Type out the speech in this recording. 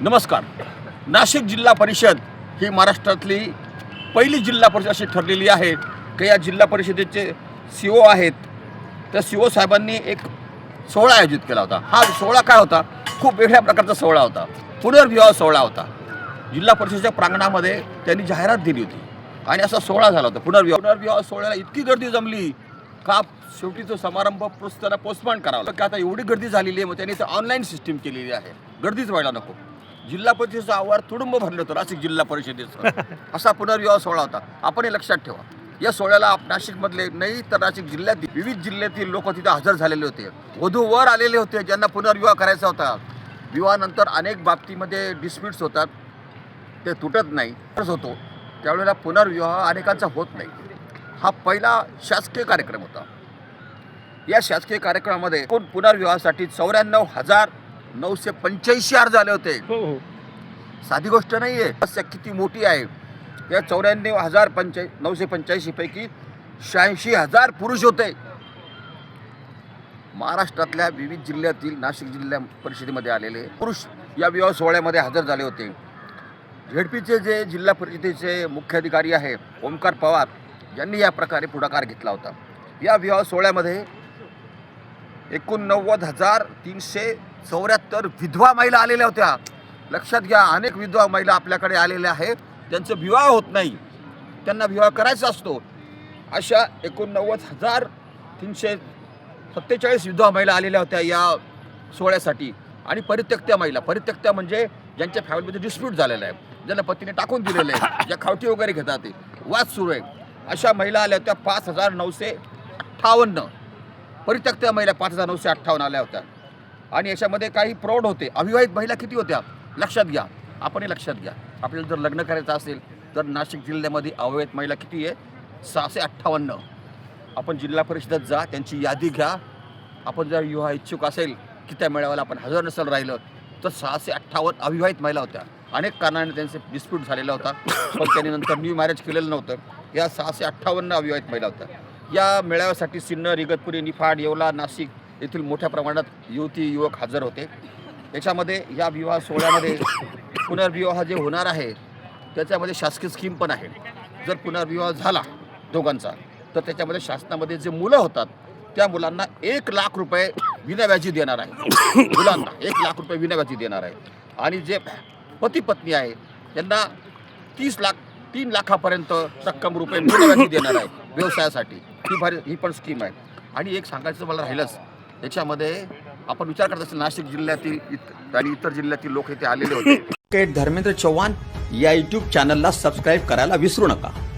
नमस्कार. नाशिक जिल्हा परिषद ही महाराष्ट्रातली पहिली जिल्हा परिषद अशी ठरलेली आहे. की या जिल्हा परिषदेचे सी ओ आहेत. त्या सी ओ साहेबांनी एक सोहळा आयोजित केला होता. हा सोहळा काय होता? खूप वेगळ्या प्रकारचा सोहळा होता. पुनर्विवाह सोहळा होता. जिल्हा परिषदेच्या प्रांगणामध्ये त्यांनी जाहिरात दिली होती. आणि असा सोहळा झाला होता. पुनर्विवाह पुनर्विवाह सोहळ्याला इतकी गर्दी जमली का शेवटी तो समारंभ पुस्तकाला त्याला करावा लागला. की आता एवढी गर्दी झालेली आहे मग त्यांनी ऑनलाईन सिस्टीम केलेली आहे. गर्दीच व्हायला नको. जिल्हा परिषदेचं आवार तुडुंब भरलं होतं नाशिक जिल्हा परिषदेचं. असा पुनर्विवाह सोहळा होता. आपण हे लक्षात ठेवा. या सोहळ्याला आप- नाशिकमधले नाही तर नाशिक जिल्ह्यातील विविध जिल्ह्यातील लोक तिथे हजर झालेले होते. वधूवर आलेले होते ज्यांना पुनर्विवाह करायचा होता. विवाहानंतर अनेक बाबतीमध्ये डिस्प्यूट्स होतात. ते तुटत नाही. तसंच होतो. त्यावेळेला पुनर्विवाह अनेकांचा होत नाही. हा पहिला शासकीय कार्यक्रम होता. या शासकीय कार्यक्रमामध्ये एकूण पुनर्विवाहासाठी चौऱ्याण्णव हजार नऊशे पंच्याऐंशी अर्ज आले होते. हो हो. साधी गोष्ट नाही आहे समस्या किती मोठी आहे. या चौऱ्याण्णव हजार पंच्या नऊशे पंच्याऐंशी पैकी शहाऐंशी हजार पुरुष होते. महाराष्ट्रातल्या विविध जिल्ह्यातील नाशिक जिल्हा परिषदेमध्ये आलेले पुरुष या विवाह सोहळ्यामध्ये हजर झाले होते. झेडपीचे जे जिल्हा परिषदेचे मुख्याधिकारी आहे ओमकार पवार यांनी या प्रकारे पुढाकार घेतला होता. या विवाह सोहळ्यामध्ये एकोणनव्वद हजार तीनशे चौऱ्याहत्तर विधवा महिला आलेल्या होत्या. लक्षात घ्या अनेक विधवा महिला आपल्याकडे आलेल्या आहेत. त्यांचं विवाह होत नाही. त्यांना विवाह करायचा असतो. अशा एकोणनव्वद हजार तीनशे सत्तेचाळीस विधवा महिला आलेल्या होत्या या सोहळ्यासाठी. आणि परित्यक्त्या महिला. परित्यक्त्या म्हणजे ज्यांच्या फॅमिलीमध्ये डिस्प्यूट झालेला आहे. ज्यांना पतीने टाकून दिलेलं आहे. ज्या खावटी वगैरे घेतात ते. वाद सुरू आहे. अशा महिला आल्या होत्या पाच हजार नऊशे अठ्ठावन्न. परित्यक्त महिला पाच हजार नऊशे अठ्ठावन्न आल्या होत्या. आणि याच्यामध्ये काही प्रौढ होते. अविवाहित महिला किती होत्या? लक्षात घ्या. आपण हे लक्षात घ्या. आपल्याला जर लग्न करायचं असेल तर नाशिक जिल्ह्यामध्ये अविवाहित महिला किती आहे? सहाशे अठ्ठावन्न. आपण जिल्हा परिषदेत जा त्यांची यादी घ्या. आपण जर विवाह इच्छुक असेल की त्या मेळाव्याला आपण हजर नसेल राहिलं तर सहाशे अठ्ठावन्न अविवाहित महिला होत्या. अनेक कारणाने त्यांचे डिस्प्यूट झालेला होता. पण त्यांनी नंतर न्यू मॅरेज केलेलं नव्हतं. या सहाशे अठ्ठावन्न अविवाहित महिला होत्या. या मेळाव्यासाठी सिन्नर इगतपुरी निफाड येवला नाशिक येथील मोठ्या प्रमाणात युवती युवक हजर होते. त्याच्यामध्ये या विवाह सोहळ्यामध्ये पुनर्विवाह जे होणार आहे त्याच्यामध्ये शासकीय स्कीम पण आहे. जर पुनर्विवाह झाला दोघांचा तर त्याच्यामध्ये शासनामध्ये जे मुलं होतात त्या मुलांना एक लाख रुपये विनाव्याजी देणार आहे. मुलांना एक लाख रुपये विनाव्याजी देणार आहे. आणि जे पती पत्नी आहे त्यांना तीस लाख तीन लाखापर्यंत रक्कम रुपये विनाव्याजी देणार आहे. व्यवसायासाठी. ही भारी ही पण स्कीम आहे. आणि एक सांगायचं मला राहिलंच. याच्यामध्ये आपण विचार करत असेल नाशिक जिल्ह्यातील इत- आणि इतर जिल्ह्यातील लोक इथे आलेले होते. धर्मेंद्र चव्हाण या युट्यूब चॅनलला सबस्क्राईब करायला विसरू नका.